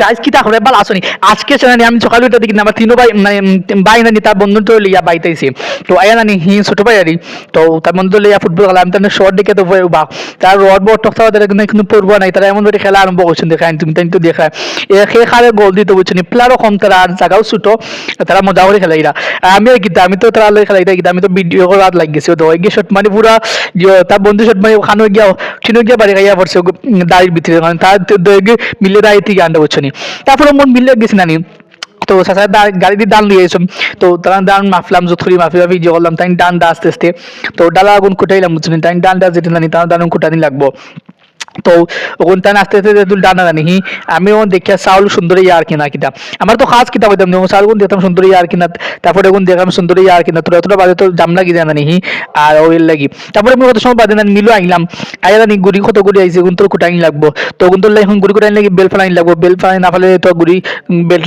Guys কিতা করে বাল আসনি আজকে জানি আমি সকালে উঠে দেখি আমার তিনো ভাই মানে ভাই নানি তার বন্ধু তো লিয়া বাইতেছি তো আয়া নানি হি ছোট ভাই আরি তো তার বন্ধু লিয়া ফুটবল খেলা আমি তার শর্ট দেখে তো বা তার রড বড় টক তাদের কিন্তু পড়ব নাই তারা এমন করে খেলা আরম্ভ করছেন দেখায় তুমি তাই তো দেখায় সে খালে গোল দিতে বুঝছেন প্লেয়ারও কম তারা আর জায়গাও ছোট তারা মজা করে খেলা এরা আমি গীতা আমি তো তারা লই খেলা গীতা আমি তো ভিডিও করে রাত লাগ গেছি তো গিয়ে শট মারি পুরা তার বন্ধু শট মারি খানো গিয়া ঠিনো গিয়া বাড়ি খাইয়া পড়ছে দাড়ির ভিতরে মানে তার মিলে দাঁড়িয়ে থেকে আনতে নি তারপরে মন মিলে গেছি নানি। তো সাথে গাড়ি দিয়ে ডান লিয়ে এসম তো তারা ডান মাফলাম যথরি মাফি মাফি যে করলাম, তাই ডান দা আস্তে আস্তে। তো ডালা আগুন কুটাইলাম বুঝছ তাই ডান দা যেতে নানি, তারা ডান কুটানি লাগবো? তো ওখান আস্তে আস্তে তুল ডানা জানি আমিও দেখিয়া চাউল সুন্দরী ইয়ার কিনা কিতা। আমার তো খাস কিতাব হইতাম না চাউল গুণ দেখতাম সুন্দরী ইয়ার কিনা। তারপরে এখন দেখলাম সুন্দরী ইয়ার কিনা। তোরা তোরা বাজে তো জাম লাগি জানা হি। আর ওই লাগি। তারপরে আমি কত সময় বাদে না নিলো আইলাম আইয়া নি গুড়ি কত গুড়ি আইছে গুণ তোর কুটাইন লাগবো। তো গুণ তোর এখন গুড়ি কুটাইন লাগি বেল ফেলাইন লাগবো। বেল ফেলাই না ফেলে তো গুড়ি বেল